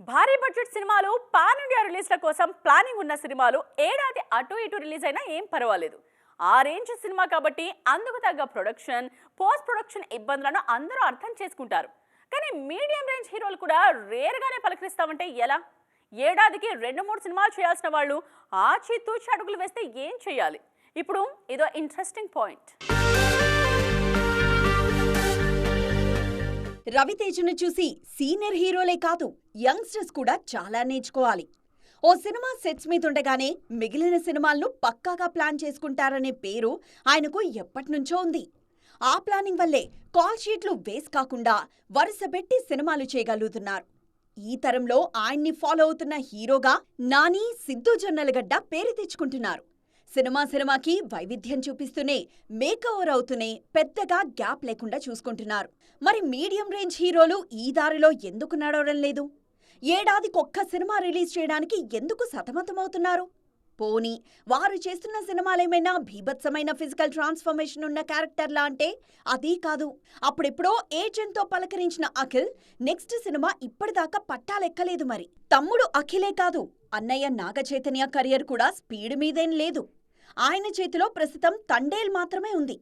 భారీ బడ్జెట్ సినిమాలు pan India రిలీజ్ల కోసం ప్లానింగ్ ఉన్న సినిమాలు ఏడాది అటు ఇటు రిలీజ్ అయినా ఏం పర్వాలేదు. ఆ రేంజ్ సినిమా కాబట్టి అందుకు తగ్గ ప్రొడక్షన్ పోస్ట్ ప్రొడక్షన్ ఇబ్బందులను అందరూ అర్థం చేసుకుంటారు. కానీ మీడియం రేంజ్ హీరోలు కూడా రేర్గానే పలకరిస్తామంటే ఎలా? ఏడాదికి రెండు మూడు సినిమాలు చేయాల్సిన వాళ్ళు ఆచి తూచి అడుగులు వేస్తే ఏం చేయాలి? ఇప్పుడు ఇదో ఇంట్రెస్టింగ్ పాయింట్ రవితేజను చూసి సీనియర్ హీరోలే కాదు యంగ్స్టర్స్ కూడా చాలా నేర్చుకోవాలి. ఓ సినిమా సెట్స్ మీదుండగానే మిగిలిన సినిమాలను పక్కాగా ప్లాన్ చేసుకుంటారనే పేరు ఆయనకు ఎప్పటినుంచో ఉంది. ఆ ప్లానింగ్ వల్లే కాల్ షీట్లు వేస్ట్ కాకుండా వరుసపెట్టి సినిమాలు చేయగలుగుతున్నారు. ఈ తరంలో ఆయన్ని ఫాలో అవుతున్న హీరోగా నాని సిద్ధు జొన్నలగడ్డ పేరు తెచ్చుకుంటున్నారు. సినిమా సినిమాకి వైవిధ్యం చూపిస్తూనే మేకఓవర్ అవుతూనే పెద్దగా గ్యాప్ లేకుండా చూసుకుంటున్నారు. మరి మీడియం రేంజ్ హీరోలు ఈ దారిలో ఎందుకు నడవడం లేదు? ఏడాదికొక్క సినిమా రిలీజ్ చేయడానికి ఎందుకు సతమతమవుతున్నారు? పోనీ వారు చేస్తున్న సినిమాలేమైనా భీభత్సమైన ఫిజికల్ ట్రాన్స్ఫర్మేషన్ ఉన్న క్యారెక్టర్లా అంటే అదీ కాదు. అప్పుడెప్పుడో ఏజెంట్తో పలకరించిన అఖిల్ నెక్స్ట్ సినిమా ఇప్పటిదాకా పట్టాలెక్కలేదు మరి. తమ్ముడు అఖిలే కాదు అన్నయ్య నాగచైతన్య కెరియర్ కూడా స్పీడ్ మీదేం లేదు. ఆయన చేతిలో ప్రస్తుతం తండేల్ మాత్రమే ఉంది.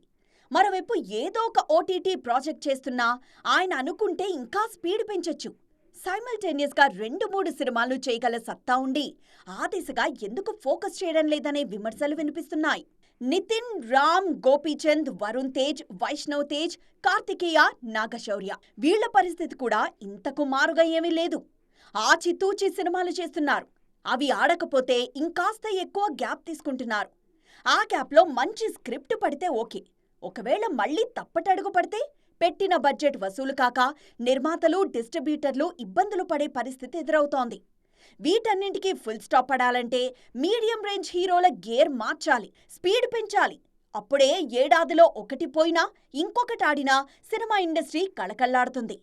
మరోవైపు ఏదో ఒక ఓటీటీ ప్రాజెక్ట్ చేస్తున్నా ఆయన అనుకుంటే ఇంకా స్పీడ్ పెంచొచ్చు. సైమల్టేనియస్గా రెండు మూడు సినిమాలు చేయగల సత్తా ఉండి ఆ దిశగా ఎందుకు ఫోకస్ చేయడం లేదనే విమర్శలు వినిపిస్తున్నాయి. నితిన్ రామ్ గోపీచంద్ వరుణ్ తేజ్ వైష్ణవ్ తేజ్ కార్తికేయ నాగశౌర్య వీళ్ళ పరిస్థితి కూడా ఇంతకు మారుగా ఏమీ లేదు. ఆచితూచి సినిమాలు చేస్తున్నారు. అవి ఆడకపోతే ఇంకాస్త ఎక్కువ గ్యాప్ తీసుకుంటున్నారు. ఆ గ్యాప్లో మంచి స్క్రిప్ట్ పడితే ఓకే. ఒకవేళ మళ్ళీ తప్పటడుగు పడితే పెట్టిన బడ్జెట్ వసూలు కాక నిర్మాతలు డిస్ట్రిబ్యూటర్లు ఇబ్బందులు పడే పరిస్థితి ఎదురవుతోంది. వీటన్నింటికీ ఫుల్ స్టాప్ పడాలంటే మీడియం రేంజ్ హీరోల గేర్ మార్చాలి స్పీడ్ పెంచాలి. అప్పుడే ఏడాదిలో ఒకటి పోయినా ఇంకొకటి ఆడినా సినిమా ఇండస్ట్రీ కళకళ్ళాడుతుంది.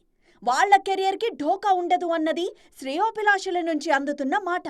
వాళ్ళ కెరియర్కి ఢోకా ఉండదు అన్నది శ్రేయోభిలాషుల నుంచి అందుతున్న మాట.